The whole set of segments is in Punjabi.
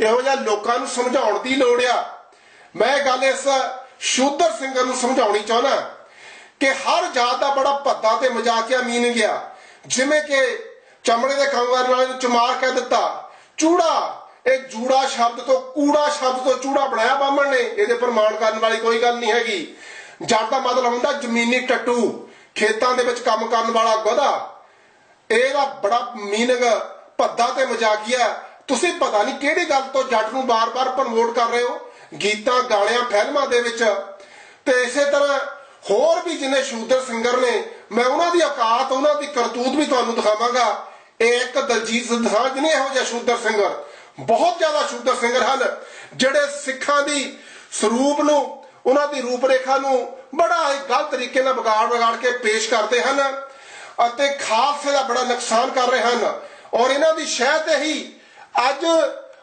ਇਹੋ ਜਿਹਾ ਲੋਕਾਂ ਨੂੰ ਸਮਝਾਉਣ ਦੀ ਲੋੜ ਆ। ਮੈਂ ਗੱਲ ਇਸ ਸ਼ੂਦਰ ਸਿੰਘਾਂ ਨੂੰ ਸਮਝਾਉਣੀ ਚਾਹਨਾ ਕਿ ਹਰ ਜਾਤ ਦਾ ਬੜਾ ਭੱਦਾ ਤੇ ਮਜ਼ਾਕੀਆ ਮੀਨਿੰਗ ਆ ਜਿਵੇਂ ਕਿ ਚਮੜੇ ਦੇ ਕੰਮ ਕਰਨ ਚਮਾਰ ਕਹਿ ਦਿੱਤਾ, ਚੂੜਾ, ਇਹ ਜੂੜਾ ਸ਼ਬਦ ਤੋਂ ਕੂੜਾ ਸ਼ਬਦ ਤੋਂ ਚੂੜਾ ਬਣਾਇਆ ਬਾਹਮਣ ਨੇ, ਇਹਦੇ ਪ੍ਰਮਾਣ ਕਰਨ ਵਾਲੀ ਕੋਈ ਗੱਲ ਨਹੀਂ ਹੈਗੀ। ਜੱਟ ਦਾ ਮਤਲਬ ਹੁੰਦਾ ਜ਼ਮੀਨੀ ਟੱਟੂ, ਖੇਤਾਂ ਦੇ ਵਿੱਚ ਕੰਮ ਕਰਨ ਵਾਲਾ ਗਧਾ। ਇਹਦਾ ਬੜਾ ਮੀਨਿੰਗ, ਭੱਦਾ ਤੇ ਮਜ਼ਾਕੀਆ ਤੁਸੀਂ ਪਤਾ ਨਹੀਂ ਕਿਹੜੀ ਗੱਲ ਤੋਂ ਜੱਟ ਨੂੰ ਬਾਰ-ਬਾਰ ਪ੍ਰਮੋਟ ਕਰ ਰਹੇ ਹੋ? ਗੀਤਾਂ, ਗਾਣਿਆਂ, ਫਿਲਮਾਂ ਦੇ ਵਿੱਚ। ਤੇ ਇਸੇ ਤਰ੍ਹਾਂ ਹੋਰ ਵੀ ਜਿੰਨੇ ਸ਼ੂਦਰ ਸਿੰਗਰ ਨੇ, ਮੈਂ ਉਹਨਾਂ ਦੀ ਔਕਾਤ, ਉਹਨਾਂ ਦੀ ਕਰਤੂਤ ਵੀ ਤੁਹਾਨੂੰ ਦਿਖਾਵਾਂਗਾ। ਇੱਕ ਦਲਜੀਤ ਦੋਸਾਂਝ ਨਹੀਂ ਇਹੋ ਜਿਹਾ ਸ਼ੂਦਰ ਸਿੰਗਰ। ਬਹੁਤ ਜ਼ਿਆਦਾ ਸ਼ੂਦਰ ਸਿੰਗਰ ਹਨ, ਜਿਹੜੇ ਸਿੱਖਾਂ ਦੀ ਸਰੂਪ ਨੂੰ, ਉਹਨਾਂ ਦੀ ਰੂਪ ਰੇਖਾ ਨੂੰ ਬੜਾ ਹੀ ਗਲਤ ਤਰੀਕੇ ਨਾਲ ਵਿਗਾੜ ਵਿਗਾੜ ਕੇ ਪੇਸ਼ ਕਰਦੇ ਹਨ ਅਤੇ ਖਾਲਸੇ ਦਾ ਬੜਾ ਨੁਕਸਾਨ ਕਰ ਰਹੇ ਹਨ। ਔਰ ਇਹਨਾਂ ਦੀ ਸ਼ਹਿ ਤੇ ਹੀ ਅੱਜ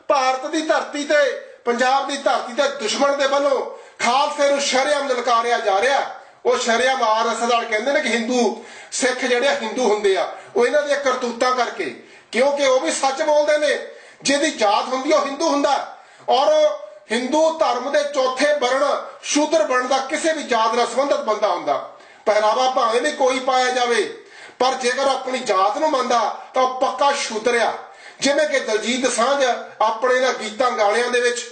ਭਾਰਤ ਦੀ ਧਰਤੀ ਤੇ, ਪੰਜਾਬ ਦੀ ਧਰਤੀ ਤੇ ਦੁਸ਼ਮਣ ਦੇ ਵੱਲੋਂ ਖਾਲਸੇ ਨੂੰ ਸ਼ਰੇਆਮ ਲਲਕਾਰਿਆ ਜਾ ਰਿਹਾ। ਉਹ ਸ਼ਰੇਆਮ ਆਰਐਸ ਨਾਲ ਕਹਿੰਦੇ ਨੇ ਕਿ ਹਿੰਦੂ, ਸਿੱਖ ਜਿਹੜੇ ਹਿੰਦੂ ਹੁੰਦੇ ਆ, ਉਹ ਇਹਨਾਂ ਦੀਆਂ ਕਰਤੂਤਾਂ ਕਰਕੇ, ਕਿਉਂਕਿ ਉਹ ਵੀ ਸੱਚ ਬੋਲਦੇ ਨੇ। ਜਿਹਦੀ ਜਾਤ ਹੁੰਦੀ ਉਹ ਹਿੰਦੂ ਹੁੰਦਾ। ਔਰ ਹਿੰਦੂ ਧਰਮ ਦੇ ਚੌਥੇ ਵਰਣ ਸ਼ੂਦਰ ਵਰਣ ਦਾ ਕਿਸੇ ਵੀ ਜਾਤ ਨਾਲ ਸੰਬੰਧਿਤ ਬੰਦਾ ਹੁੰਦਾ। ਪਹਿਰਾਵਾ ਭਾਵੇਂ ਵੀ ਕੋਈ ਪਾਇਆ ਜਾਵੇ, ਪਰ ਜੇਕਰ ਆਪਣੀ ਜਾਤ ਨੂੰ ਮੰਨਦਾ, ਤਾਂ ਉਹ ਪੱਕਾ ਸ਼ੂਦਰ ਆ। ਜਿਵੇਂ ਕਿ ਦਲਜੀਤ ਸਾਂਝ ਆਪਣੇ ਇਹਨਾਂ ਗੀਤਾਂ ਗਾਣਿਆਂ ਦੇ ਵਿੱਚ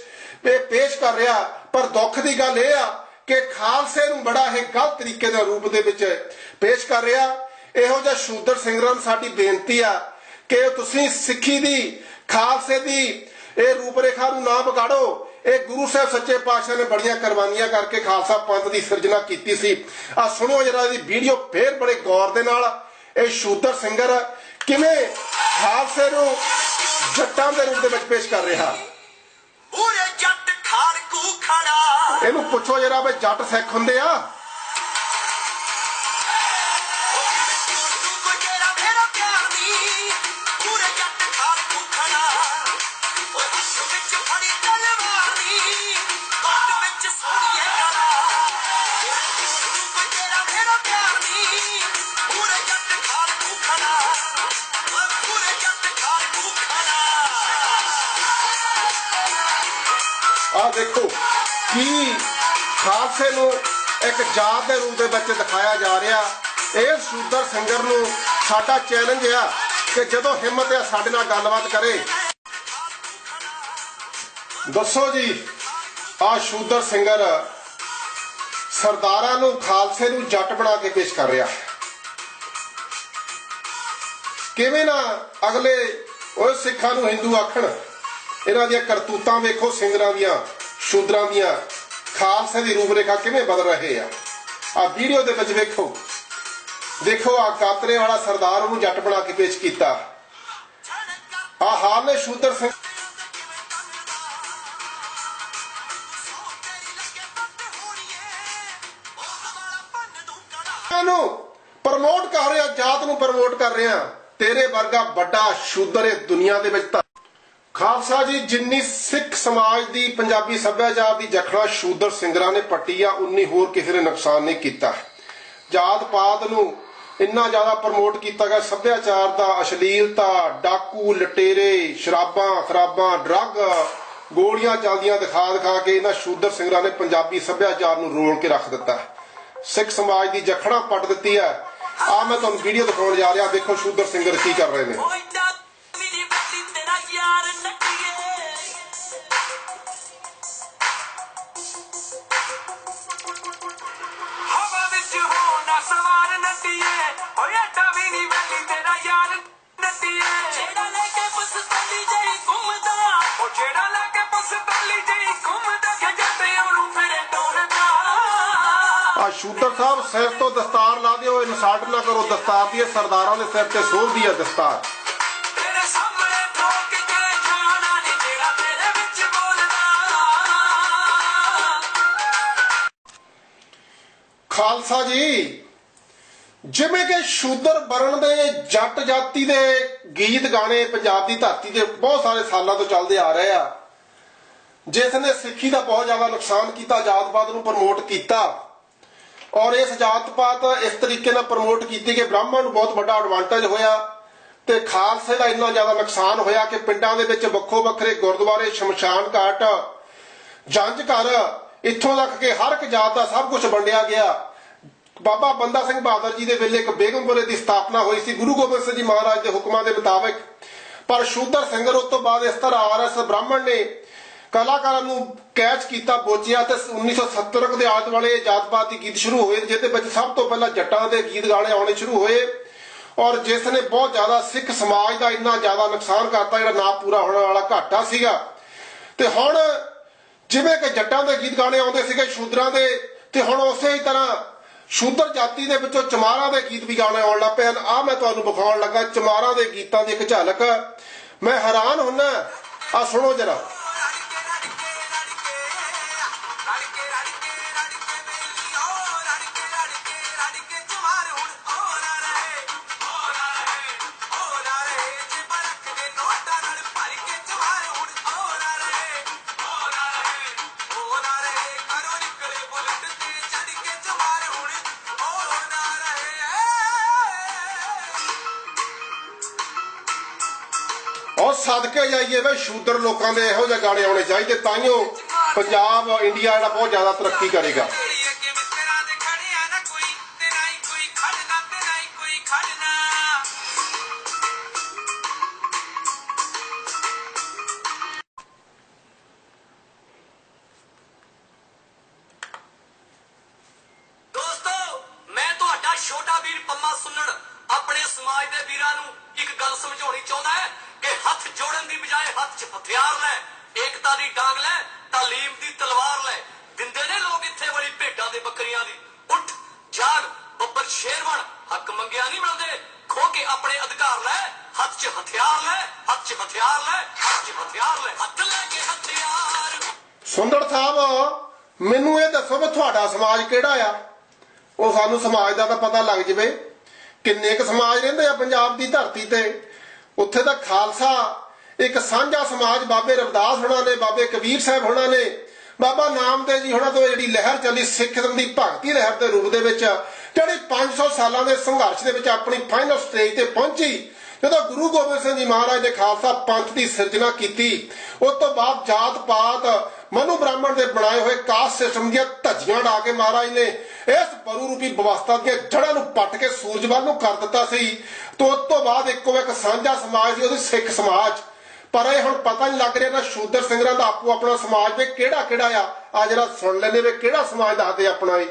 ਇਹ ਪੇਸ਼ ਕਰ ਰਿਹਾ, ਪਰ ਦੁੱਖ ਦੀ ਗੱਲ ਇਹ ਆ ਕਿ ਖਾਲਸੇ ਨੂੰ ਬੜਾ ਇਹ ਗਲਤ ਤਰੀਕੇ ਦੇ ਰੂਪ ਦੇ ਵਿੱਚ ਪੇਸ਼ ਕਰ ਰਿਹਾ। ਇਹੋ ਜਿਹਾ ਸ਼ੂਦਰ ਸਿੰਘਰਾਂ ਨੂੰ ਸਾਡੀ ਬੇਨਤੀ ਆ ਕਿ ਤੁਸੀਂ ਸਿੱਖੀ ਦੀ, ਖਾਲਸੇ ਦੀ ਇਹ ਰੂਪ ਰੇਖਾ ਨੂੰ ਨਾ ਵਿਗਾੜੋ। ਇਹ ਗੁਰੂ ਸਾਹਿਬ ਸੱਚੇ ਪਾਤਸ਼ਾਹ ਨੇ ਬੜੀਆਂ ਕੁਰਬਾਨੀਆਂ ਕਰਕੇ ਖਾਲਸਾ ਪੰਥ ਦੀ ਸਿਰਜਣਾ ਕੀਤੀ ਸੀ। ਆ ਸੁਣੋ ਜਰਾ ਇਹਦੀ ਵੀਡੀਓ ਫੇਰ ਬੜੇ ਗੌਰ ਦੇ ਨਾਲ ਇਹ ਸ਼ੂਦਰ ਸਿੰਗਰ ਕਿਵੇਂ ਖਾਲਸੇ ਨੂੰ ਜੱਟਾਂ ਦੇ ਰੂਪ ਦੇ ਵਿੱਚ ਪੇਸ਼ ਕਰ ਰਿਹਾ? ਪੂਰੇ ਜੱਟ ਖਾੜਕੂ ਖੜਾ ਇਹਨੂੰ ਪੁੱਛੋ ਜਰਾ ਵੀ ਜੱਟ ਸਿੱਖ ਹੁੰਦੇ ਆ। ਕੀ ਖਾਲਸੇ ਨੂੰ ਇੱਕ ਜਾਤ ਦੇ ਰੂਪ ਦੇ ਵਿੱਚ ਦਿਖਾਇਆ ਜਾ ਰਿਹਾ? ਇਹ ਸ਼ੂਦਰ ਸਿੰਗਰ ਨੂੰ ਸਾਡਾ ਚੈਲੰਜ ਆ ਕਿ ਜਦੋਂ ਹਿੰਮਤ ਆ ਸਾਡੇ ਨਾਲ ਗੱਲਬਾਤ ਕਰੇ। ਦੱਸੋ ਜੀ ਆ ਸ਼ੂਦਰ ਸਿੰਗਰ ਸਰਦਾਰਾਂ ਨੂੰ, ਖਾਲਸੇ ਨੂੰ ਜੱਟ ਬਣਾ ਕੇ ਪੇਸ਼ ਕਰ ਰਿਹਾ। ਕਿਵੇਂ ਨਾ ਅਗਲੇ ਉਹ ਸਿੱਖਾਂ ਨੂੰ ਹਿੰਦੂ ਆਖਣ, ਇਹਨਾਂ ਦੀਆਂ ਕਰਤੂਤਾਂ ਵੇਖੋ ਸਿੰਗਰਾਂ ਦੀਆਂ। ਸ਼ੂਦਰਾਂ ਦੀਆਂ ਖਾਲਸੇ ਦੀ ਰੂਪਰੇਖਾ ਕਿਵੇਂ ਬਦਲ ਰਹੇ ਆ? ਆ ਵੀਡੀਓ ਦੇ ਵਿੱਚ ਵੇਖੋ। ਦੇਖੋ ਆ ਕਾਤਰੇ ਵਾਲਾ ਸਰਦਾਰ ਉਹਨੂੰ ਜੱਟ ਬਣਾ ਕੇ ਪੇਸ਼ ਕੀਤਾ। ਆ ਹਾਲ ਨੇ ਸ਼ੂਦਰ ਸਿੰਘ। ਨੂੰ ਪ੍ਰਮੋਟ ਕਰ ਰਿਹਾ, ਜਾਤ ਨੂੰ ਪ੍ਰਮੋਟ ਕਰ ਰਿਹਾ। ਤੇਰੇ ਵਰਗਾ ਵੱਡਾ ਸ਼ੂਦਰ ਇਹ ਦੁਨੀਆ ਦੇ ਵਿੱਚ ਤਾਂ ਖਾਲਸਾ ਜੀ, ਜਿੰਨੀ ਸਿੱਖ ਸਮਾਜ ਦੀ ਪੰਜਾਬੀ ਸੱਭਿਆਚਾਰ ਦੀ ਜਖੜਾ ਸ਼ੂਦਰ ਸਿੰਗਰਾਂ ਨੇ ਪੱਟੀ ਆ, ਉਨੀ ਹੋਰ ਕਿਸੇ ਨੇ ਨੁਕਸਾਨ ਨਹੀਂ ਕੀਤਾ। ਜਾਤ ਪਾਤ ਨੂੰ ਇੰਨਾ ਜ਼ਿਆਦਾ ਪ੍ਰਮੋਟ ਕੀਤਾ ਗਿਆ, ਸੱਭਿਆਚਾਰ ਦਾ ਅਸ਼ਲੀਲਤਾ, ਡਾਕੂ, ਲਟੇਰੇ, ਸ਼ਰਾਬਾਂ, ਖਰਾਬਾਂ, ਡਰੱਗ, ਗੋਲੀਆਂ ਚੱਲਦੀਆਂ ਦਿਖਾ ਦਿਖਾ ਕੇ ਇਹਨਾਂ ਸ਼ੂਦਰ ਸਿੰਗਰਾਂ ਨੇ ਪੰਜਾਬੀ ਸੱਭਿਆਚਾਰ ਨੂੰ ਰੋਲ ਕੇ ਰੱਖ ਦਿੱਤਾ। ਸਿੱਖ ਸਮਾਜ ਦੀ ਜਖੜਾ ਪੱਟ ਦਿੱਤੀ ਹੈ। ਆ ਮੈਂ ਤੁਹਾਨੂੰ ਵੀਡੀਓ ਦਿਖਾਉਣ ਜਾ ਰਿਹਾ, ਦੇਖੋ ਸ਼ੂਦਰ ਸਿੰਗਰ ਕੀ ਕਰ ਰਹੇ ਨੇ। ਦਸਤਾਰ ਲਾ ਦਿਓ ਇਨਸਲਟ ਨਾ ਕਰੋ। ਦਸਤਾਰ ਦੀ ਸਰਦਾਰਾਂ ਦੇ ਸਿਰ ਤੇ ਸੋਹਦੀ ਆ ਦਸਤਾਰ। ਖਾਲਸਾ ਜੀ ਜਿਵੇਂ ਕਿ ਸ਼ੂਦਰ ਵਰਣ ਦੇ ਜੱਟ ਜਾਤੀ ਦੇ ਗੀਤ ਗਾਣੇ ਪੰਜਾਬ ਦੀ ਧਰਤੀ ਤੇ ਬਹੁਤ ਸਾਰੇ ਸਾਲਾਂ ਤੋਂ ਚੱਲਦੇ ਆ ਰਹੇ ਆ। ਜਿਸ ਨੇ ਸਿੱਖੀ ਦਾ ਬਹੁਤ ਜ਼ਿਆਦਾ ਨੁਕਸਾਨ ਕੀਤਾ ਜਾਤਪਾਤ ਨੂੰ ਪ੍ਰਮੋਟ ਕੀਤਾ ਔਰ ਇਸ ਜਾਤ ਪਾਤ ਇਸ ਤਰੀਕੇ ਨਾਲ ਪ੍ਰਮੋਟ ਕੀਤੀ ਕਿ ਬ੍ਰਾਹਮਣ ਨੂੰ ਬਹੁਤ ਵੱਡਾ ਐਡਵਾਂਟੇਜ ਹੋਇਆ ਤੇ ਖਾਲਸੇ ਦਾ ਇੰਨਾ ਜ਼ਿਆਦਾ ਨੁਕਸਾਨ ਹੋਇਆ ਕਿ ਪਿੰਡਾਂ ਦੇ ਵਿੱਚ ਵੱਖੋ ਵੱਖਰੇ ਗੁਰਦੁਆਰੇ, ਸ਼ਮਸ਼ਾਨ ਘਾਟ ਜੰਜ ਘਰ, ਇੱਥੋਂ ਤੱਕ ਕਿ ਹਰ ਇੱਕ ਜਾਤ ਦਾ ਸਭ ਕੁਝ ਵੰਡਿਆ ਗਿਆ। ਬਾਬਾ ਬੰਦਾ ਸਿੰਘ ਬਹਾਦਰ ਜੀ ਦੇ ਵੇਲੇ ਇੱਕ ਬੇਗਮਪੁਰੇ ਦੀ ਸਥਾਪਨਾ ਹੋਈ ਸੀ, ਗੁਰੂ ਗੋਬਿੰਦ ਸਿੰਘ ਜੀ ਮਹਾਰਾਜ ਦੇ ਹੁਕਮਾਂ ਦੇ ਮੁਤਾਬਕ। ਪਰ ਸ਼ੂਦਰ ਸਿੰਘਰ ਉਸ ਤੋਂ ਬਾਅਦ ਇਸ ਤਰ੍ਹਾਂ ਆਰਐਸ ਬ੍ਰਾਹਮਣ ਨੇ ਕਲਾਕਾਰਾਂ ਨੂੰ ਕੈਚ ਕੀਤਾ ਬੋਚਿਆ ਤੇ 1970 ਦੇ ਆਦ ਵਾਲੇ ਜਾਤ ਦੀ ਗੀਤ ਸ਼ੁਰੂ ਹੋਏ, ਜਿਹਦੇ ਵਿੱਚ ਸਭ ਤੋਂ ਪਹਿਲਾਂ ਜੱਟਾਂ ਦੇ ਗੀਤ ਗਾਣੇ ਆਉਣੇ ਸ਼ੁਰੂ ਹੋਏ। ਔਰ ਜਿਸ ਨੇ ਬਹੁਤ ਜ਼ਿਆਦਾ ਸਿੱਖ ਸਮਾਜ ਦਾ ਇੰਨਾ ਜ਼ਿਆਦਾ ਨੁਕਸਾਨ ਕਰਤਾ ਜਿਹੜਾ ਨਾ ਪੂਰਾ ਹੋਣ ਵਾਲਾ ਘਾਟਾ ਸੀਗਾ। ਤੇ ਹੁਣ ਜਿਵੇਂ ਕਿ ਜੱਟਾਂ ਦੇ ਗੀਤ ਗਾਣੇ ਆਉਂਦੇ ਸੀਗੇ ਸ਼ੂਦਰਾਂ ਦੇ, ਤੇ ਹੁਣ ਉਸੇ ਹੀ ਤਰ੍ਹਾਂ ਸ਼ੂਦਰ ਜਾਤੀ ਦੇ ਵਿੱਚੋਂ ਚਮਾਰਾਂ ਦੇ ਗੀਤ ਵੀ ਗਾਣੇ ਆਉਣ ਲੱਗ ਪਏ ਹਨ। ਆ ਮੈਂ ਤੁਹਾਨੂੰ ਵਿਖਾਉਣ ਲੱਗਾ ਚਮਾਰਾਂ ਦੇ ਗੀਤਾਂ ਦੀ ਇੱਕ ਝਲਕ। ਮੈਂ ਹੈਰਾਨ ਹੁੰਨਾ ਆ ਸੁਣੋ ਜਰਾ। ਸਦਕੇ ਜਾਈਏ ਵੇ, ਸ਼ੂਦਰ ਲੋਕਾਂ ਦੇ ਇਹੋ ਜਿਹੇ ਗਾਣੇ ਆਉਣੇ ਚਾਹੀਦੇ ਤਾਈਓ ਪੰਜਾਬ, ਇੰਡੀਆ ਜਿਹੜਾ ਬਹੁਤ ਜ਼ਿਆਦਾ ਤਰੱਕੀ ਕਰੇਗਾ। ਸੁੰਦਰ ਸਾਹਿਬ, ਮੈਨੂੰ ਇਹ ਦੱਸੋ ਵੀ ਤੁਹਾਡਾ ਸਮਾਜ ਕਿਹੜਾ ਆ? ਉਹ ਸਾਨੂੰ ਸਮਾਜ ਦਾ ਤਾਂ ਪਤਾ ਲੱਗ ਜਵੇ। ਕਿੰਨੇ ਕੁ ਸਮਾਜ ਰਹਿੰਦੇ ਆ ਪੰਜਾਬ ਦੀ ਧਰਤੀ ਤੇ? ਉੱਥੇ ਤਾਂ ਖਾਲਸਾ, ਇੱਕ ਸਾਂਝਾ ਸਮਾਜ ਬਾਬੇ ਰਵਿਦਾਸ ਹੋਣਾ ਨੇ, ਬਾਬੇ ਕਬੀਰ ਸਾਹਿਬ ਹੋਣਾ ਨੇ। ਬਾਬਾ ਨਾਮਦੇਵ ਜੀ ਹੋਣਾ ਤੋਂ ਜਿਹੜੀ ਲਹਿਰ ਚੱਲੀ ਸਿੱਖ ਦੀ ਭਗਤੀ ਲਹਿਰ ਦੇ ਰੂਪ ਦੇ ਵਿੱਚ, ਜਿਹੜੀ 500 ਸਾਲਾਂ ਦੇ ਸੰਘਰਸ਼ ਦੇ ਵਿੱਚ ਆਪਣੀ ਫਾਈਨਲ ਸਟੇਜ ਤੇ ਪਹੁੰਚੀ ਜਦੋਂ ਗੁਰੂ ਗੋਬਿੰਦ ਸਿੰਘ ਜੀ ਮਹਾਰਾਜ ਨੇ ਖਾਲਸਾ ਪੰਥ ਦੀ ਸਿਰਜਣਾ ਕੀਤੀ, ਉਸ ਤੋਂ ਬਾਅਦ ਜਾਤ ਪਾਤ, ਮਨੂ ਬ੍ਰਾਹਮਣ ਦੇ ਬਣਾਏ ਹੋਏ ਕਾਸਟ ਸਿਸਟਮ ਦੀਆਂ ਧੱਜੀਆਂ ਢਾ ਕੇ ਮਹਾਰਾਜ ਨੇ ਇਸ ਬਰੂ ਰੂਪੀ ਵਿਵਸਥਾ ਦੀਆਂ ਜੜ੍ਹਾਂ ਨੂੰ ਪੱਟ ਕੇ ਸੂਰਜ ਵੱਲ ਨੂੰ ਕਰ ਦਿੱਤਾ ਸੀ। ਤੋਂ ਉਸ ਤੋਂ ਬਾਅਦ ਇੱਕੋ ਇੱਕ ਸਾਂਝਾ ਸਮਾਜ ਸੀ ਉਹਦੀ ਸਿੱਖ ਸਮਾਜ। ਪਰ ਇਹ ਹੁਣ ਪਤਾ ਨਹੀਂ ਲੱਗ ਰਿਹਾ ਨਾ ਸ਼ੂਦਰ ਸਿੰਘਰਾਂ ਦਾ ਆਪੋ ਆਪਣਾ ਸਮਾਜ ਦੇ ਕਿਹੜਾ ਕਿਹੜਾ ਆ। ਆ ਜਿਹੜਾ ਸੁਣ ਲੈਂਦੇ ਵੇ ਕਿਹੜਾ ਸਮਾਜ ਦੱਸਦੇ ਆਪਣਾ ਇਹ?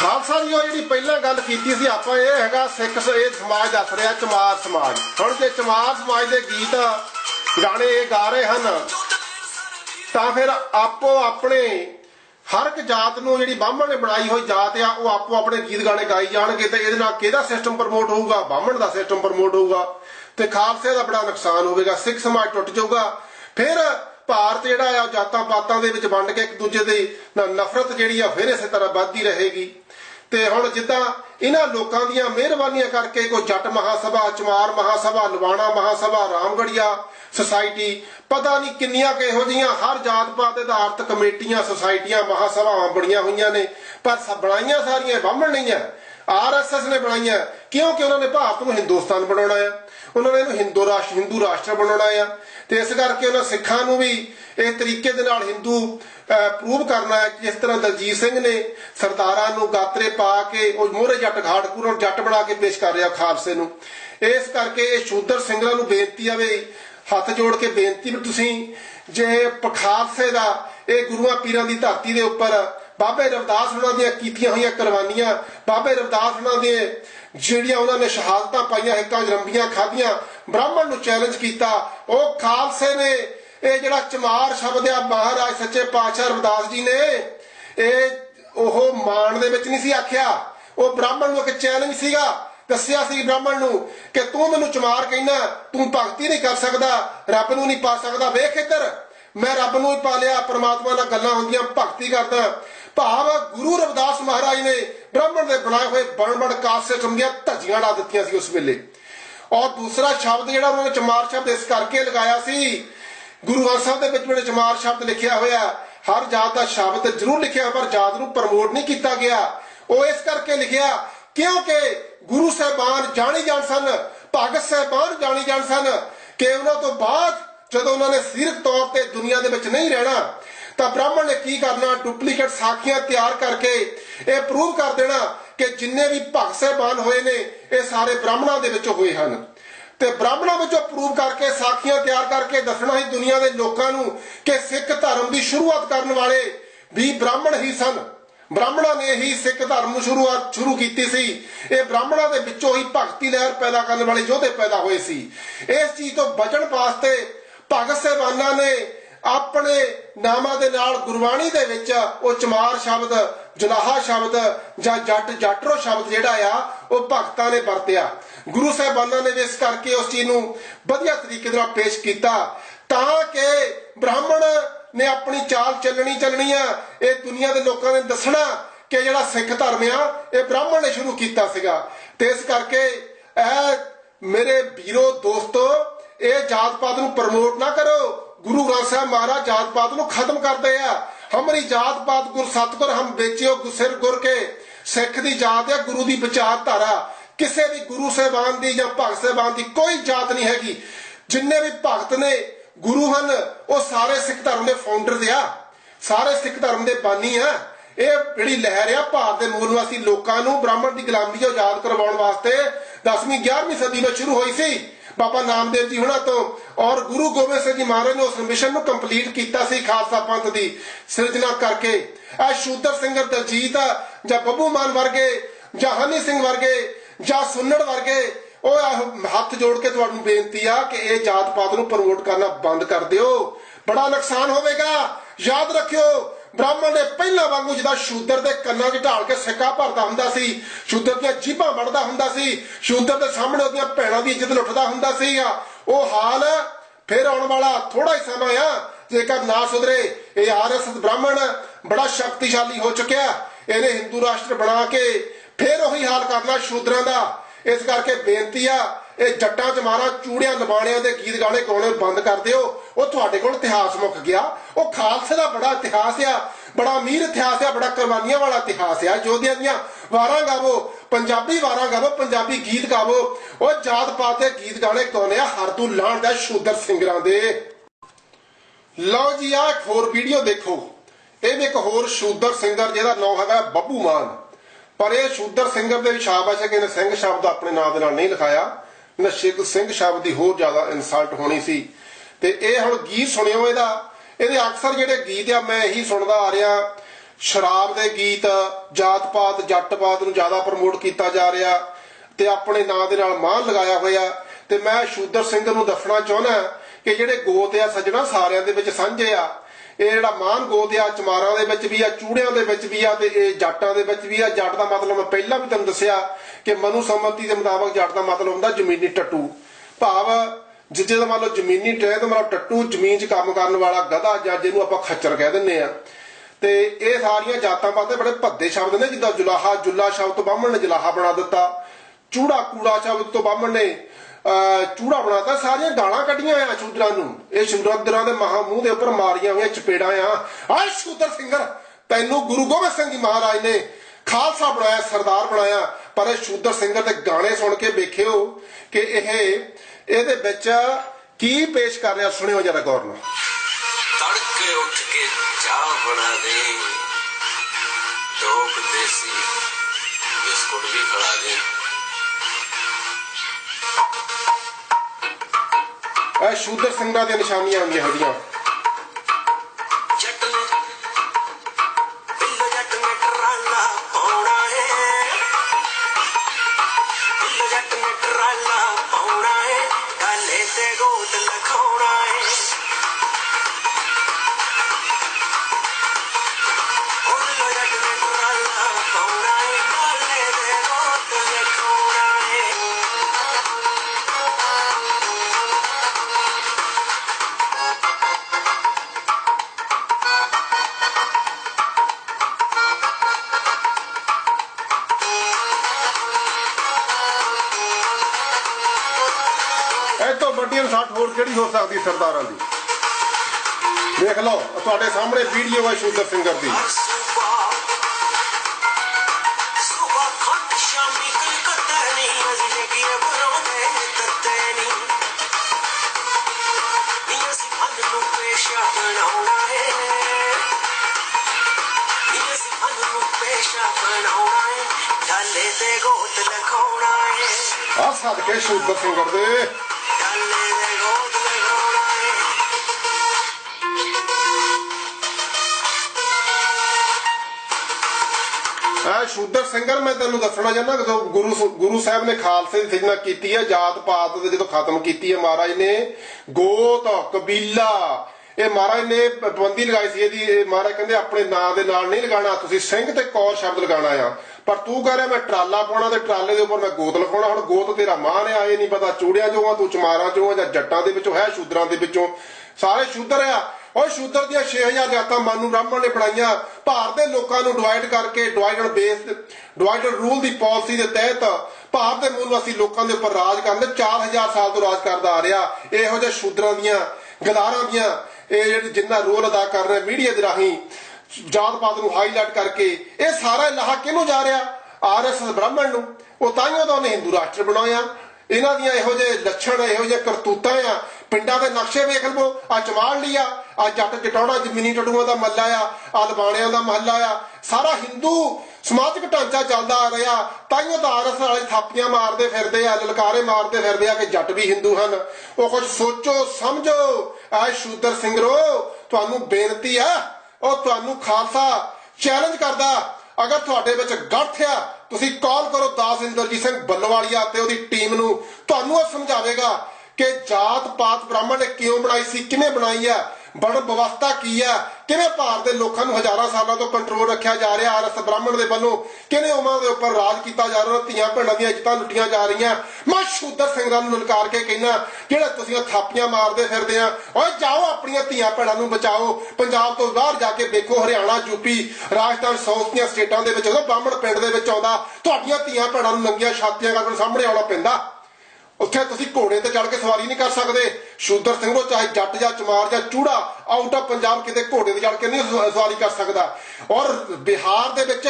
ਖਾਲਸਾ ਜੀ ਉਹ ਜਿਹੜੀ ਪਹਿਲਾਂ ਗੱਲ ਕੀਤੀ ਸੀ, ਆਪਾਂ ਇਹ ਹੈਗਾ ਸਿੱਖ ਸ- ਇਹ ਸਮਾਜ ਦੱਸ ਰਿਹਾ, ਚਮਾਰ ਸਮਾਜ। ਹੁਣ ਜੇ ਚਮਾਰ ਸਮਾਜ ਦੇ ਗੀਤ ਗਾਣੇ ਇਹ ਗਾ ਰਹੇ ਹਨ, ਤਾਂ ਫਿਰ ਆਪੋ ਆਪਣੇ ਹਰ ਇੱਕ ਜਾਤ ਨੂੰ ਜਿਹੜੀ ਬਾਹਮਣ ਨੇ ਬਣਾਈ ਹੋਈ ਜਾਤ ਆ, ਉਹ ਆਪੋ ਆਪਣੇ ਗੀਤ ਗਾਣੇ ਗਾਈ ਜਾਣਗੇ ਤੇ ਇਹਦੇ ਨਾਲ ਕਿਹਦਾ ਸਿਸਟਮ ਪ੍ਰਮੋਟ ਹੋਊਗਾ? ਬਾਹਮਣ ਦਾ ਸਿਸਟਮ ਪ੍ਰਮੋਟ ਹੋਊਗਾ। ਤੇ ਖਾਲਸੇ ਦਾ ਬੜਾ ਨੁਕਸਾਨ ਹੋਵੇਗਾ, ਸਿੱਖ ਸਮਾਜ ਟੁੱਟ ਜਾਊਗਾ। ਫਿਰ ਭਾਰਤ ਜਿਹੜਾ ਆ, ਉਹ ਜਾਤਾਂ ਪਾਤਾਂ ਦੇ ਵਿੱਚ ਵੰਡ ਕੇ ਇੱਕ ਦੂਜੇ ਦੇ ਨਾਲ ਨਫ਼ਰਤ ਜਿਹੜੀ ਆ, ਫਿਰ ਇਸੇ ਤਰ੍ਹਾਂ ਵੱਧਦੀ ਰਹੇਗੀ। ਤੇ ਹੁਣ ਜਿੱਦਾਂ ਇਹਨਾਂ ਲੋਕਾਂ ਦੀਆਂ ਮਿਹਰਬਾਨੀਆਂ ਕਰਕੇ ਕੋਈ ਜੱਟ ਮਹਾਸਭਾ, ਚਮਾਰ ਮਹਾਸਭਾ ਲਵਾਣਾ ਮਹਾਸਭਾ, ਰਾਮਗੜੀਆ ਸੁਸਾਇਟੀ ਪਤਾ ਨਹੀਂ ਕਿੰਨੀਆਂ ਕਿਹੋ ਜੀਆਂ ਹਰ ਜਾਤ ਪਾਤ ਦੇ ਆਧਾਰਿਤ ਕਮੇਟੀਆਂ ਸੁਸਾਇਟੀਆਂ ਮਹਾਸਭਾਵਾਂ ਬਣੀਆਂ ਹੋਈਆਂ ਨੇ, ਪਰ ਬਣਾਈਆਂ ਸਾਰੀਆਂ, ਬਾਹਮਣ ਨਹੀਂ ਆ ਆਰਐਸਐਸ ਨੇ ਬਣਾਈਆਂ। ਕਿਉਂਕਿ ਉਹਨਾਂ ਨੇ ਭਾਰਤ ਨੂੰ ਹਿੰਦੁਸਤਾਨ ਬਣਾਉਣਾ ਆ, ਉਹਨਾਂ ਨੇ ਇਹਨੂੰ ਹਿੰਦੂ ਰਾਸ਼ਟਰ ਹਿੰਦੂ ਰਾਸ਼ਟਰ ਬਣਾਉਣਾ ਆ। ਤੇ ਇਸ ਕਰਕੇ ਉਹਨਾਂ ਸਿੱਖਾਂ ਨੂੰ ਵੀ ਇਸ ਤਰੀਕੇ ਦੇ ਨਾਲ ਹਿੰਦੂ ਪ੍ਰੂਵ ਕਰਨਾ ਹੈ ਜਿਸ ਤਰ੍ਹਾਂ ਦਲਜੀਤ ਸਿੰਘ ਨੇ ਸਰਦਾਰਾਂ ਨੂੰ ਗਾਤਰੇ ਪਾ ਕੇ ਉਹ ਮੋਹਰੇ ਜੱਟ ਘਾੜਕੂ ਨੂੰ ਜੱਟ ਬਣਾ ਕੇ ਪੇਸ਼ ਕਰ ਰਿਹਾ ਖਾਲਸੇ ਨੂੰ। ਇਸ ਕਰਕੇ ਇਹ ਸ਼ੂਦਰ ਸਿੰਘਾਂ ਨੂੰ ਬੇਨਤੀ ਆ ਹੱਥ ਜੋੜ ਕੇ ਬੇਨਤੀ ਵੀ ਤੁਸੀਂ ਜੇ ਪਖਾਲਸੇ ਦਾ ਇਹ ਗੁਰੂਆਂ ਪੀਰਾਂ ਦੀ ਧਰਤੀ ਦੇ ਉੱਪਰ ਬਾਬੇ ਰਵਦਾਸ ਉਹਨਾਂ ਦੀਆਂ ਕੀਤੀਆਂ ਹੋਈਆਂ ਕੁਰਬਾਨੀਆਂ, ਬਾਬੇ ਰਵਿਦਾਸ ਉਹਨਾਂ ਦੇ ਜਿਹੜੀਆਂ ਉਹਨਾਂ ਨੇ ਸ਼ਹਾਦਤਾਂ ਪਾਈਆਂ ਹਿੱਕਾਂ ਜਰੰਬੀਆਂ ਖਾਧੀਆਂ, ਬ੍ਰਾਹਮਣ ਨੂੰ ਚੈਲੰਜ ਕੀਤਾ, ਉਹ ਖਾਲਸੇ ਨੇ ਇਹ ਜਿਹੜਾ ਚਮਾਰ ਸ਼ਬਦ ਆ, ਮਹਾਰਾਜ ਸੱਚੇ ਪਾਤਸ਼ਾਹ ਰਵਿਦਾਸ ਜੀ ਨੇ, ਇਹ ਉਹ ਮਾਣ ਦੇ ਵਿੱਚ ਨਹੀਂ ਸੀ ਆਖਿਆ। ਉਹ ਬ੍ਰਾਹਮਣ ਨੂੰ ਇੱਕ ਚੈਲੰਜ ਸੀਗਾ, ਦੱਸਿਆ ਸੀ ਬ੍ਰਾਹਮਣ ਨੂੰ ਕਿ ਤੂੰ ਮੈਨੂੰ ਚਮਾਰ ਕਹਿਣਾ ਤੂੰ ਭਗਤੀ ਨਹੀਂ ਕਰ ਸਕਦਾ, ਰੱਬ ਨੂੰ ਨਹੀਂ ਪਾ ਸਕਦਾ, ਵੇਖ ਇੱਧਰ। ਮੈਂ ਰੱਬ ਨੂੰ ਹੀ ਪਾ ਲਿਆ, ਪ੍ਰਮਾਤਮਾ ਨਾਲ ਗੱਲਾਂ ਹੁੰਦੀਆਂ, ਭਗਤੀ ਕਰਦਾ। ਭਾਵ ਗੁਰੂ ਰਵਿਦਾਸ ਮਹਾਰਾਜ ਨੇ ਬ੍ਰਾਹਮਣ ਦੇ ਬਣਾਏ ਹੋਏ ਬਣ ਬਣ ਕਾਸੇ ਚੰਗੀਆਂ ਧੱਜੀਆਂ ਲਾ ਦਿੱਤੀਆਂ ਸੀ ਉਸ ਵੇਲੇ। ਔਰ ਦੂਸਰਾ ਸ਼ਬਦ ਜਿਹੜਾ ਉਹਨਾਂ ਨੇ ਚਮਾਰ ਸ਼ਬਦ ਇਸ ਕਰਕੇ ਲਗਾਇਆ ਸੀ, ਗੁਰੂ ਗ੍ਰੰਥ ਸਾਹਿਬ ਦੇ ਵਿੱਚ ਜਿਹੜੇ ਚਮਾਰ ਸ਼ਬਦ ਲਿਖਿਆ ਹੋਇਆ, ਹਰ ਜਾਤ ਦਾ ਸ਼ਬਦ ਜ਼ਰੂਰ ਲਿਖਿਆ ਪਰ ਜਾਤ ਨੂੰ ਪ੍ਰਮੋਟ ਨਹੀਂ ਕੀਤਾ ਗਿਆ। ਉਹ ਇਸ ਕਰਕੇ ਲਿਖਿਆ, ਕਿਉਂਕਿ ਗੁਰੂ ਸਾਹਿਬਾਨ ਜਾਣੀ ਜਾਣ ਸਨ, ਭਗਤ ਸਾਹਿਬਾਨ ਜਾਣੀ ਜਾਣ ਸਨ, ਕਿ ਉਹਨਾਂ ਤੋਂ ਬਾਅਦ ਜਦੋਂ ਉਹਨਾਂ ਨੇ ਸਿਰਫ ਤੌਰ ਤੇ ਦੁਨੀਆ ਦੇ ਵਿੱਚ ਨਹੀਂ ਰਹਿਣਾ ਤਾਂ ਬ੍ਰਾਹਮਣ ਨੇ ਕੀ ਕਰਨਾ? ਡੁਪਲੀਕੇਟ ਸਾਖੀਆਂ ਤਿਆਰ ਕਰਕੇ ਇਹ ਪ੍ਰੂਵ ਕਰ ਦੇਣਾ ਕਿ ਜਿੰਨੇ ਵੀ ਭਗਤ ਸਾਹਿਬਾਨ ਹੋਏ ਨੇ, ਇਹ ਸਾਰੇ ਬ੍ਰਾਹਮਣਾਂ ਦੇ ਵਿੱਚੋਂ ਹੋਏ ਹਨ। ਤੇ ਬ੍ਰਾਹਮਣਾਂ ਵਿੱਚੋਂ ਪ੍ਰੂਵ ਕਰਕੇ, ਸਾਖੀਆਂ ਤਿਆਰ ਕਰਕੇ ਦੱਸਣਾ ਹੀ ਦੁਨੀਆ ਦੇ ਲੋਕਾਂ ਨੂੰ ਕਿ ਸਿੱਖ ਧਰਮ ਦੀ ਸ਼ੁਰੂਆਤ ਕਰਨ ਵਾਲੇ ਵੀ ਬ੍ਰਾਹਮਣ ਹੀ ਸਨ। ਬ੍ਰਾਹਮਣਾਂ ਨੇ ਹੀ ਸਿੱਖ ਧਰਮ ਨੂੰ ਸ਼ੁਰੂਆਤ ਸ਼ੁਰੂ ਕੀਤੀ ਸੀ। ਇਹ ਬ੍ਰਾਹਮਣਾਂ ਦੇ ਵਿੱਚੋਂ ਹੀ ਭਗਤੀ ਲਹਿਰ ਪੈਦਾ ਕਰਨ ਵਾਲੇ ਯੋਧੇ ਪੈਦਾ ਹੋਏ ਸੀ। ਇਸ ਚੀਜ਼ ਤੋਂ ਬਚਣ ਵਾਸਤੇ ਭਗਤ ਸਾਹਿਬਾਨਾਂ ਨੇ ਆਪਣੇ ਨਾਮਾਂ ਦੇ ਨਾਲ ਗੁਰਬਾਣੀ ਦੇ ਵਿੱਚ ਉਹ ਚਮਾਰ ਸ਼ਬਦ, ਜਨਾਹਾ ਸ਼ਬਦ ਜਾਂ ਜੱਟ, ਜੱਟਰੋ ਸ਼ਬਦ ਜਿਹੜਾ ਆ, ਉਹ ਭਗਤਾਂ ਨੇ ਵਰਤਿਆ। ਗੁਰੂ ਸਾਹਿਬਾਨਾਂ ਨੇ ਇਸ ਕਰਕੇ ਉਸ ਚੀਜ਼ ਨੂੰ ਵਧੀਆ ਤਰੀਕੇ ਨਾਲ ਪੇਸ਼ ਕੀਤਾ ਤਾਂ ਕਿ ਬ੍ਰਾਹਮਣ ਨੇ ਆਪਣੀ ਚਾਲ ਚੱਲਣੀ ਚੱਲਣੀ ਆ, ਇਹ ਦੁਨੀਆ ਦੇ ਲੋਕਾਂ ਨੇ ਦੱਸਣਾ ਕਿ ਜਿਹੜਾ ਸਿੱਖ ਧਰਮ ਆ, ਇਹ ਬ੍ਰਾਹਮਣ ਨੇ ਸ਼ੁਰੂ ਕੀਤਾ ਸੀਗਾ। ਤੇ ਇਸ ਕਰਕੇ ਇਹ ਮੇਰੇ ਵੀਰੋ, ਦੋਸਤੋ, ਇਹ ਜਾਤ ਪਾਤ ਨੂੰ ਪ੍ਰਮੋਟ ਨਾ ਕਰੋ ਗੁਰੂ ਗ੍ਰੰਥ ਸਾਹਿਬ ਮਹਾਰਾਜ ਜਾਤ ਪਾਤ ਨੂੰ ਖਤਮ ਕਰਦੇ ਆ। ਹਮਾਰੀ ਜਾਤ ਪਾਤ ਗੁਰ ਸਤਗੁਰ ਹਮ ਵੇਚਿਓ ਗੁਸਿਰ ਗੁਰ ਕੇ। ਸਿੱਖ ਦੀ ਜਾਤ ਹੈ ਗੁਰੂ ਦੀ ਵਿਚਾਰਧਾਰਾ, ਕਿਸੇ ਵੀ ਗੁਰੂ ਸਾਹਿਬਾਨ ਦੀ ਜਾਂ ਭਗਤ ਸਾਹਿਬਾਨ ਦੀ ਕੋਈ ਜਾਤ ਨਹੀਂ ਹੈਗੀ। ਜਿੰਨੇ ਵੀ ਭਗਤ ਨੇ ਗੁਰੂ ਹਨ, ਉਹ ਸਾਰੇ ਸਿੱਖ ਧਰਮ ਦੇ ਫਾਊਂਡਰ ਆ। ਸਾਰੇ ਸਿੱਖ ਧਰਮ ਦੇ ਬਾਨੀ ਆ। ਇਹ ਜਿਹੜੀ ਲਹਿਰ ਆ, ਭਾਰਤ ਦੇ ਮੂਲ ਵਾਸੀ ਲੋਕਾਂ ਨੂੰ ਬ੍ਰਾਹਮਣ ਦੀ ਗੁਲਾਮੀ ਤੋਂ ਆਜ਼ਾਦ ਕਰਵਾਉਣ ਵਾਸਤੇ 10ਵੀਂ 11ਵੀਂ ਸਦੀ ਵਿੱਚ ਸ਼ੁਰੂ ਹੋਈ ਸੀ। ਬਾਬਾ ਨਾਮਦੇਵ ਜੀ ਹੁਣਾਂ ਤੋਂ ਔਰ ਗੁਰੂ ਗੋਬਿੰਦ ਸਿੰਘ ਜੀ ਮਹਾਰਾਜ ਨੇ ਉਸ ਮਿਸ਼ਨ ਨੂੰ ਕੰਪਲੀਟ ਕੀਤਾ ਸੀ ਖਾਲਸਾ ਪੰਥ ਦੀ ਸਿਰਜਣਾ ਕਰਕੇ। ਆ ਸ਼ੂਦਰ ਸਿੰਘਰ ਦਲਜੀਤ ਜਾਂ ਬੱਬੂ ਮਾਨ ਵਰਗੇ, ਜਾਂ ਹਨੀ ਸਿੰਘ ਵਰਗੇ, ਜਾਂ ਸੁੰਨੜ ਵਰਗੇ, ਉਹ ਹੱਥ ਜੋੜ ਕੇ ਤੁਹਾਨੂੰ ਬੇਨਤੀ ਆ ਕਿ ਇਹ ਜਾਤ ਪਾਤ ਨੂੰ ਪ੍ਰਮੋਟ ਕਰਨਾ ਬੰਦ ਕਰ ਦਿਓ। ਬੜਾ ਨੁਕਸਾਨ ਹੋਵੇਗਾ। ਯਾਦ ਰੱਖਿਓ ਬ੍ਰਾਹਮਣ ਨੇ ਪਹਿਲਾਂ ਵਾਂਗੂ ਜਿਹਦਾ ਸ਼ੂਦਰ ਦੇ ਕੰਨਾਂ 'ਚ ਢਾਲ ਕੇ ਸਿੱਕਾ ਭਰਦਾ ਹੁੰਦਾ ਸੀ, ਸ਼ੂਦਰ ਦੀਆਂ ਜੀਭਾਂ ਵੜਦਾ ਹੁੰਦਾ ਸੀ, ਸ਼ੂਦਰ ਦੇ ਸਾਹਮਣੇ ਉਹਦੀਆਂ ਭੈਣਾਂ ਦੀ ਇੱਜ਼ਤ ਲੁੱਟਦਾ ਹੁੰਦਾ ਸੀ। ਉਹ ਹਾਲ ਫਿਰ ਆਉਣ ਵਾਲਾ ਥੋੜਾ ਹੀ ਸਮਾਂ ਆ, ਜੇਕਰ ਨਾ ਸੁਧਰੇ, ਇਹ ਆਰਐਸਐਸ ਬ੍ਰਾਹਮਣ ਬੜਾ ਸ਼ਕਤੀਸ਼ਾਲੀ ਹੋ ਚੁੱਕਿਆ। ਇਹਨੇ ਹਿੰਦੂ ਰਾਸ਼ਟਰ ਬਣਾ ਕੇ ਫਿਰ ਉਹੀ ਹਾਲ ਕਰਨਾ ਸ਼ੂਦਰਾਂ ਦਾ। ਇਸ ਕਰਕੇ ਬੇਨਤੀ ਆ ਇਹ ਜੱਟਾਂ ਚ ਮਾਰਾ, ਚੂੜਿਆਂ ਲਬਾਣਿਆਂ ਦੇ ਗੀਤ ਗਾਣੇ ਗਾਉਣੇ ਬੰਦ ਕਰ ਦਿਓ। ਉਹ ਤੁਹਾਡੇ ਕੋਲ ਇਤਿਹਾਸ ਮੁੱਕ ਗਿਆ। ਉਹ ਖਾਲਸੇ ਦਾ ਬੜਾ ਇਤਿਹਾਸ ਆ, ਬੜਾ ਅਮੀਰ ਇਤਿਹਾਸ ਆ, ਬੜਾ ਕੁਰਬਾਨੀਆਂ ਵਾਲਾ ਇਤਿਹਾਸ ਆ। ਯੋਧਿਆਂ ਦੀਆਂ ਵਾਰਾਂ ਗਾਵੋ, ਪੰਜਾਬੀ ਵਾਰਾਂ ਗਾਵੋ, ਪੰਜਾਬੀ ਗੀਤ ਗਾਵੋ। ਉਹ ਜਾਤ ਪਾਤ ਦੇ ਗੀਤ ਗਾਣੇ ਗਾਉਣੇ ਆ, ਹਰ ਤੂੰ ਲਾਣ ਦਾ ਸ਼ੂਦਰ ਸਿੰਗਰਾਂ ਦੇ। ਲਓ ਜੀ ਆ ਇੱਕ ਹੋਰ ਵੀਡੀਓ ਦੇਖੋ। ਇਹ ਵੀ ਇੱਕ ਹੋਰ ਸ਼ੂਦਰ ਸਿੰਗਰ ਜਿਹਦਾ ਨਾਮ ਹੈਗਾ ਬੱਬੂ ਮਾਨ। ਪਰ ਇਹ ਸ਼ੂਦਰ ਸਿੰਗਰ ਦੇ ਸ਼ਾਬਾਸ਼ ਹੈ ਕਿ ਇਹਨੇ ਸਿੰਘ ਸ਼ਬਦ ਆਪਣੇ ਨਾਮ ਦੇ ਨਾਲ ਨਹੀਂ ਲਿਖਾਇਆ। ਨਸ਼ਿਕ ਸਿੰਘ ਸ਼ਬਦ ਦੀ ਹੋਰ ਜ਼ਿਆਦਾ ਇਨਸਲਟ ਹੋਣੀ ਸੀ। ਤੇ ਇਹ ਹੁਣ ਗੀਤ ਸੁਣਿਓ ਇਹਦਾ। ਇਹਦੇ ਅਕਸਰ ਜਿਹੜੇ ਗੀਤ ਆ, ਮੈਂ ਇਹੀ ਸੁਣਦਾ ਆ ਰਿਹਾ। ਸ਼ਰਾਬ ਦੇ ਗੀਤ ਜਾਤ ਪਾਤ ਜੱਟ ਪਾਤ ਨੂੰ ਜ਼ਿਆਦਾ ਪ੍ਰਮੋਟ ਕੀਤਾ ਜਾ ਰਿਹਾ। ਤੇ ਆਪਣੇ ਨਾਂ ਦੇ ਨਾਲ ਮਾਨ ਲਗਾਇਆ ਹੋਇਆ। ਤੇ ਮੈਂ ਸ਼ੂਦਰ ਸਿੰਘ ਨੂੰ ਦੱਸਣਾ ਚਾਹੁੰਦਾ ਕਿ ਜਿਹੜੇ ਗੋਤ ਆ, ਸੱਜਣਾ ਸਾਰਿਆਂ ਦੇ ਵਿੱਚ ਸਾਂਝੇ ਆ। ਇਹ ਜਿਹੜਾ ਮਾਨ ਗੋਤ ਆ, ਚਮਾਰਾਂ ਦੇ ਵਿੱਚ ਵੀ ਆ, ਚੂੜਿਆਂ ਦੇ ਵਿੱਚ ਵੀ ਆ ਤੇ ਇਹ ਜੱਟਾਂ ਦੇ ਵਿੱਚ ਵੀ ਆ। ਜੱਟ ਦਾ ਮਤਲਬ ਮੈਂ ਪਹਿਲਾਂ ਵੀ ਤੁਹਾਨੂੰ ਦੱਸਿਆ ਕਿ ਮਨੂ ਸੰਮਤੀ ਦੇ ਮੁਤਾਬਕ ਜੱਟ ਦਾ ਮਤਲਬ ਹੁੰਦਾ ਜ਼ਮੀਨੀ ਟੱਟੂ। ਭਾਵ ਜਿੱਜੇ ਦਾ ਮਤਲਬ ਜ਼ਮੀਨੀ ਟ੍ਰੇਨ ਦਾ ਮਤਲਬ ਟੱਟੂ ਜ਼ਮੀਨ 'ਚ ਕੰਮ ਕਰਨ ਵਾਲਾ ਗਧਾ ਜਾਂ ਜਿਹਨੂੰ ਆਪਾਂ ਖੱਚਰ ਕਹਿ ਦਿੰਨੇ ਆ। ਤੇ ਇਹ ਸਾਰੀਆਂ ਜਾਤਾਂ ਪਾਤੇ ਬੜੇ ਭੱਦੇ ਸ਼ਬਦ ਨੇ, ਜਿੱਦਾਂ ਜੁਲਾਹਾ, ਜੁੱਲਾ ਸ਼ਬਦ ਤੋਂ ਬਾਹਮਣ ਨੇ ਜੁਲਾਹਾ ਬਣਾ ਦਿੱਤਾ। ਚੂੜਾ ਕੂੜਾ ਸ਼ਬਦ ਤੋਂ ਬਾਹਮਣ ਨੇ ਚੂੜਾ ਬਣਾਤਾ, ਸਾਰੀਆਂ ਗਾਲਾਂ ਕੱਢੀਆਂ ਆ ਸ਼ੂਦਰਾਂ ਨੂੰ। ਇਹ ਸ਼ੂਦਰਾਂ ਦੇ ਮਹਾ ਮੂੰਹ ਦੇ ਉੱਪਰ ਮਾਰੀਆਂ ਹੋਈਆਂ ਚਪੇੜਾਂ ਆ। ਆ ਸ਼ੂਦਰ ਸਿੰਘਰ ਤੈਨੂੰ ਗੁਰੂ ਗੋਬਿੰਦ ਸਿੰਘ ਜੀ ਮਹਾਰਾਜ ਨੇ ਖਾਲਸਾ ਬਣਾਇਆ, ਸਰਦਾਰ ਬਣਾਇਆ, ਪਰ ਇਹ ਸ਼ੂਦਰ ਸਿੰਗਰ ਦੇ ਗਾਣੇ ਸੁਣ ਕੇ ਵੇਖਿਓ ਕਿ ਇਹ, ਇਹਦੇ ਵਿੱਚ ਕੀ ਪੇਸ਼ ਕਰ ਰਿਹਾ, ਸੁਣਿਓ ਜਰਾ ਗੌਰ ਨਾਲ। ਤੜਕੇ ਉੱਠ ਕੇ ਚਾਹ ਬਣਾ ਦੇ। ਦੋ ਦੇਸੀ ਬਿਸਕੁਟ ਵੀ ਖੜਾ ਦੇ। ਇਹ ਸ਼ੂਦਰ ਸਿੰਘਾਂ ਦੀਆਂ ਨਿਸ਼ਾਨੀਆਂ ਹੁੰਦੀਆਂ ਹੈਗੀਆਂ। ਕਿਹੜੀ ਹੋ ਸਕਦੀ ਸਰਦਾਰਾਂ ਦੀ। ਦੇਖ ਲਓ ਤੁਹਾਡੇ ਸਾਹਮਣੇ ਵੀਡੀਓ ਹੈ ਸ਼ੂਦਰ ਸਿੰਗਰ ਦੀ। ਸੁਬਾ ਸੁਬਾ ਖੰਡ ਸ਼ਾਮੀ ਕਲਕੱਤਾ ਆ ਸ਼ੂਦਰ ਸਿੰਗਰ ਮੈਂ ਤੈਨੂੰ ਦੱਸਣਾ ਚਾਹੁੰਦਾ ਜਦੋਂ ਗੁਰੂ ਗੁਰੂ ਸਾਹਿਬ ਨੇ ਖਾਲਸੇ ਦੀ ਸਿਰਜਣਾ ਕੀਤੀ ਹੈ, ਜਾਤ ਪਾਤ ਦੇ ਜਦੋਂ ਖਤਮ ਕੀਤੀ ਹੈ ਮਹਾਰਾਜ ਨੇ, ਗੋਤ, ਕਬੀਲਾ, ਇਹ ਮਹਾਰਾਜ ਨੇ ਪਾਬੰਦੀ ਲਗਾਈ ਸੀ ਇਹਦੀ ਮਹਾਰਾਜ ਕਹਿੰਦੇ ਆਪਣੇ ਨਾਂ ਦੇ ਨਾਲ ਨਹੀਂ ਲਗਾਉਣਾ, ਤੁਸੀਂ ਸਿੰਘ ਤੇ ਕੌਰ ਸ਼ਬਦ ਲਗਾਉਣਾ ਆ। ਪਰ ਤੂੰ ਕਹ ਰਿਹਾ, ਮੈਂ ਟਰਾਲਾ ਪਾਉਣਾ ਤੇ ਟਰਾਲੇ ਦੇ ਉੱਪਰ ਮੈਂ ਗੋਤ ਲਿਖਾਉਣਾ, ਹੁਣ ਗੋਤ ਤੇਰਾ ਮਾਨ ਆ ਇਹ ਨਹੀਂ ਪਤਾ, ਚੂੜਿਆਂ ਚੋਂ ਆ, ਤੂੰ ਚਮਾਰਾਂ ਚੋਂ ਆ, ਜਾਂ ਜੱਟਾਂ ਦੇ ਵਿੱਚੋਂ ਹੈ, ਸ਼ੂਦਰਾਂ ਦੇ ਵਿੱਚੋਂ। ਸਾਰੇ ਸ਼ੂਦਰ ਆ। ਉਹ ਸ਼ੂਦਰ ਦੀਆਂ 6000 ਜਾਤਾਂ ਮਾਨੂ ਬ੍ਰਾਹਮਣ ਨੇ ਬਣਾਈਆਂ। ਭਾਰਤ ਦੇ ਲੋਕਾਂ ਨੂੰ ਡਿਵਾਈਡ ਕਰਕੇ ਡਿਵਾਈਡਡ ਬੇਸ ਡਿਵਾਈਡਡ ਰੂਲ ਦੀ ਪਾਲਿਸੀ ਦੇ ਤਹਿਤ ਭਾਰਤ ਦੇ ਮੂਲ ਵਾਸੀ ਲੋਕਾਂ ਦੇ ਉੱਪਰ ਰਾਜ ਕਰਨ ਦੇ 4000 ਸਾਲ ਤੋਂ ਰਾਜ ਕਰਦਾ ਆ ਰਿਹਾ। ਇਹੋ ਜਿਹੇ ਸ਼ੂਦਰਾਂ ਦੀਆਂ, ਗਦਾਰਾਂ ਦੀਆਂ, ਇਹ ਜਿਹੜੇ ਜਿੰਨਾ ਰੋਲ ਅਦਾ ਕਰ ਰਹੇ ਮੀਡੀਆ ਦੇ ਰਾਹੀਂ, ਜਾਤ ਪਾਤ ਨੂੰ ਹਾਈਲਾਈਟ ਕਰਕੇ, ਇਹ ਸਾਰਾ ਲਾਹਾ ਕਿਹਨੂੰ ਜਾ ਰਿਹਾ? ਆਰਐਸਐਸ ਬ੍ਰਾਹਮਣ ਨੂੰ। ਉਹ ਤਾਈਓ ਤਾਂ ਉਹਨੇ ਹਿੰਦੂ ਰਾਸ਼ਟਰ ਬਣਾਇਆ। ਇਹਨਾਂ ਦੀਆਂ ਇਹੋ ਜਿਹੇ ਲੱਛਣ, ਇਹੋ ਜਿਹੇ ਕਰਤੂਤਾਂ ਆ। ਪਿੰਡਾਂ ਦੇ ਨਕਸ਼ੇ ਵੇਖ ਲਵੋ ਆ ਚਮਾਲ ਲਿਆ। ਆ ਜੱਟ ਜਟੌੜਾ ਜ਼ਮੀਨੀ ਟਟੂਆਂ ਦਾ ਮੱਲਾ ਆ ਆ ਦਾ ਮਹੱਲਾ ਆ। ਸਾਰਾ ਹਿੰਦੂ ਸਮਾਜਿਕ ਢਾਂਚਾ ਚੱਲਦਾ ਆ ਰਿਹਾ। ਤਾਈਓ ਤਾਂ ਆਰਐਸ ਵਾਲੇ ਥਾਪੀਆਂ ਮਾਰਦੇ ਫਿਰਦੇ ਆ, ਲਲਕਾਰੇ ਮਾਰਦੇ ਫਿਰਦੇ ਆ ਕਿ ਜੱਟ ਵੀ ਹਿੰਦੂ ਹਨ। ਉਹ ਕੁਝ ਸੋਚੋ, ਸਮਝੋ। ਆ ਸ਼ੂਦਰ ਸਿੰਘਰੋ ਤੁਹਾਨੂੰ ਬੇਨਤੀ ਆ, ਉਹ ਤੁਹਾਨੂੰ ਖਾਲਸਾ ਚੈਲੰਜ ਕਰਦਾ। ਅਗਰ ਤੁਹਾਡੇ ਵਿੱਚ ਗੱਠ ਆ, ਤੁਸੀਂ ਕਾਲ ਕਰੋ ਦਾਸ ਇੰਦਰਜੀਤ ਸਿੰਘ ਬੱਲਵਾਲੀਆ ਤੇ ਉਹਦੀ ਟੀਮ ਨੂੰ। ਤੁਹਾਨੂੰ ਉਹ ਸਮਝਾਵੇਗਾ ਕਿ ਜਾਤ ਪਾਤ ਬ੍ਰਾਹਮਣ ਨੇ ਕਿਉਂ ਬਣਾਈ ਸੀ, ਕਿਵੇਂ ਬਣਾਈ ਆ। ਬਣ ਵਿਵਸਥਾ ਕੀ ਆ ਕਿਵੇਂ ਭਾਰਤ ਦੇ ਲੋਕਾਂ ਨੂੰ ਹਜ਼ਾਰਾਂ ਸਾਲਾਂ ਤੋਂ ਕੰਟਰੋਲ ਰੱਖਿਆ ਜਾ ਰਿਹਾ, ਆਰਐਸ ਬ੍ਰਾਹਮਣ ਦੇ ਵੱਲੋਂ ਕਿਵੇਂ ਉਹਨਾਂ ਦੇ ਉੱਪਰ ਰਾਜ ਕੀਤਾ ਜਾ ਰਿਹਾ, ਧੀਆਂ ਭੈਣਾਂ ਦੀਆਂ ਇੱਜ਼ਤਾਂ ਲੁੱਟੀਆਂ ਜਾ ਰਹੀਆਂ? ਮੈਂ ਸ਼ੂਦਰ ਸਿੰਘਾਂ ਨੂੰ ਲਲਕਾਰ ਕੇ ਕਹਿਣਾ ਜਿਹੜਾ ਤੁਸੀਂ ਥਾਪੀਆਂ ਮਾਰਦੇ ਫਿਰਦੇ ਆ, ਓਏ ਜਾਓ ਆਪਣੀਆਂ ਧੀਆਂ ਭੈਣਾਂ ਨੂੰ ਬਚਾਓ। ਪੰਜਾਬ ਤੋਂ ਬਾਹਰ ਜਾ ਕੇ ਦੇਖੋ ਹਰਿਆਣਾ, ਯੂਪੀ, ਰਾਜਸਥਾਨ ਸਾਊਥ ਦੀਆਂ ਸਟੇਟਾਂ ਦੇ ਵਿੱਚ, ਜਦੋਂ ਬ੍ਰਾਹਮਣ ਪਿੰਡ ਦੇ ਵਿੱਚ ਆਉਂਦਾ, ਤੁਹਾਡੀਆਂ ਧੀਆਂ ਭੈਣਾਂ ਨੂੰ ਨੰਗੀਆਂ ਛਾਤੀਆਂ ਕਰਕੇ ਸਾਹਮਣੇ ਆਉਣਾ ਪੈਂਦਾ। ਉੱਥੇ ਤੁਸੀਂ ਘੋੜੇ ਤੇ ਚੜ ਕੇ ਸਵਾਰੀ ਨਹੀਂ ਕਰ ਸਕਦੇ। ਸ਼ੂਦਰ ਸਿੰਘੋ ਚਾਹੇ ਜੱਟ ਜਾਂ ਚਮਾਰ ਜਾਂ ਚੂੜਾ ਆਊਟ ਆਫ ਪੰਜਾਬ ਕਿਤੇ ਘੋੜੇ ਤੇ ਚੜ ਕੇ ਨਹੀਂ ਸਵਾ- ਸਵਾਰੀ ਕਰ ਸਕਦਾ। ਔਰ ਬਿਹਾਰ ਦੇ ਵਿੱਚ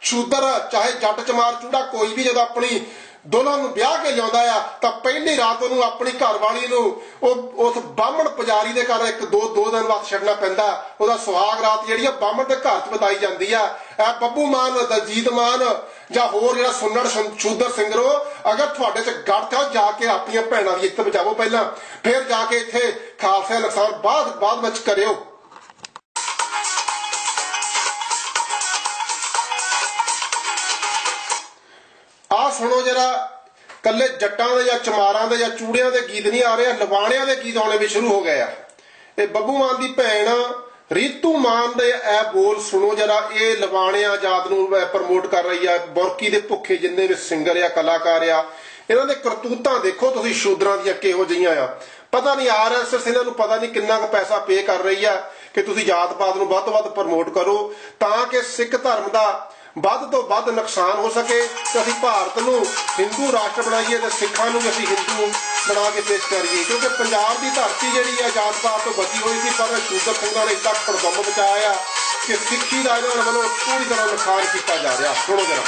ਸ਼ੂਦਰ ਚਾਹੇ ਜੱਟ, ਚਮਾਰ, ਚੂੜਾ ਕੋਈ ਵੀ ਜਦੋਂ ਆਪਣੀ ਦੋਨਾਂ ਨੂੰ ਵਿਆਹ ਕੇ ਲਿਆਉਂਦਾ ਆ, ਤਾਂ ਪਹਿਲੀ ਰਾਤ ਉਹਨੂੰ ਆਪਣੀ ਘਰਵਾਲੀ ਨੂੰ ਉਹ ਉਸ ਬਾਹਮਣ ਪੁਜਾਰੀ ਦੇ ਘਰ ਇੱਕ ਦੋ ਦੋ ਦਿਨ ਵਾਸਤੇ ਛੱਡਣਾ ਪੈਂਦਾ। ਉਹਦਾ ਸੁਹਾਗ ਰਾਤ ਜਿਹੜੀ ਆ ਬਾਹਮਣ ਦੇ ਘਰ 'ਚ ਬਿਤਾਈ ਜਾਂਦੀ ਆ। ਇਹ ਬੱਬੂ ਮਾਨ, ਦਲਜੀਤ ਮਾਨ ਜਾਂ ਹੋਰ ਜਿਹੜਾ ਸੁੰਨੜ ਸ਼ੂਦਰ ਸਿੰਗਰੋ, ਅਗਰ ਤੁਹਾਡੇ 'ਚ ਗੱਠ ਆ, ਜਾ ਕੇ ਆਪਣੀਆਂ ਭੈਣਾਂ ਦੀ ਇੱਜ਼ਤ ਬਚਾਵੋ ਪਹਿਲਾਂ। ਫਿਰ ਜਾ ਕੇ ਇੱਥੇ ਖਾਲਸਾ ਨੁਕਸਾਨ ਬਾਅਦ ਬਾਅਦ ਵਿੱਚ ਕਰਿਓ। ਆਹ ਸੁਣੋ ਜਰਾ ਕੱਲੇ ਜੱਟਾਂ ਦੇ ਜਾਂ ਚਮਾਰਾਂ ਦੇ ਜਾਂ ਚੂੜਿਆਂ ਦੇ ਗੀਤ ਨਹੀਂ ਆ ਰਹੇ ਲਵਾਣਿਆਂ ਦੇ ਗੀਤ ਆਉਣੇ ਵੀ ਸ਼ੁਰੂ ਹੋ ਗਏ ਆ। ਇਹ ਬੱਬੂ ਮਾਨ ਦੀ ਭੈਣ, ਰੀਤੂ ਮਾਨ ਦੇ ਇਹ ਬੋਲ ਸੁਣੋ ਜਰਾ, ਇਹ ਲਵਾਣਿਆਂ ਜਾਤ ਨੂੰ ਪ੍ਰਮੋਟ ਕਰ ਰਹੀ ਆ, ਬੁਰਕੀ ਦੇ ਭੁੱਖੇ ਜਿੰਨੇ ਵੀ ਸਿੰਗਰ ਆ, ਕਲਾਕਾਰ ਆ, ਇਹਨਾਂ ਦੇ ਕਰਤੂਤਾਂ ਦੇਖੋ ਤੁਸੀਂ ਸ਼ੂਦਰਾਂ ਦੀਆਂ ਕਿਹੋ ਜਿਹੀਆਂ ਆ। ਪਤਾ ਨਹੀਂ ਆਰਐਸਐਸ ਇਹਨਾਂ ਨੂੰ ਪਤਾ ਨਹੀਂ ਕਿੰਨਾ ਕੁ ਪੈਸਾ ਪੇ ਕਰ ਰਹੀ ਆ, ਕਿ ਤੁਸੀਂ ਜਾਤ ਪਾਤ ਨੂੰ ਵੱਧ ਤੋਂ ਵੱਧ ਪ੍ਰਮੋਟ ਕਰੋ, ਤਾਂ ਕਿ ਸਿੱਖ ਧਰਮ ਦਾ ਵੱਧ ਤੋਂ ਵੱਧ ਨੁਕਸਾਨ ਹੋ ਸਕੇ ਤੇ ਅਸੀਂ ਭਾਰਤ ਨੂੰ ਹਿੰਦੂ ਰਾਸ਼ਟਰ ਬਣਾਈਏ ਤੇ ਸਿੱਖਾਂ ਨੂੰ ਵੀ ਅਸੀਂ ਹਿੰਦੂ ਬਣਾ ਕੇ ਪੇਸ਼ ਕਰੀਏ। ਕਿਉਂਕਿ ਪੰਜਾਬ ਦੀ ਧਰਤੀ ਜਿਹੜੀ ਆ ਜਾਤ ਪਾਤ ਤੋਂ ਬਚੀ ਹੋਈ ਸੀ, ਪਰ ਸ਼ੂਦਰ ਸਿੰਘਾਂ ਨੇ ਇੰਨਾ ਖੜਦੰਮ ਬਚਾਇਆ ਕਿ ਸਿੱਖੀ ਦਾ ਇਹਨਾਂ ਵੱਲੋਂ ਪੂਰੀ ਤਰ੍ਹਾਂ ਨੁਕਸਾਨ ਕੀਤਾ ਜਾ ਰਿਹਾ। ਸੁਣੋ ਜਰਾ।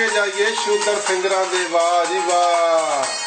ਸਦਕੇ ਜਾਈਏ ਸ਼ੂਦਰ ਫਿੰਗਰਾਂ ਦੇ ਵਾਹ ਜੀ ਵਾਹ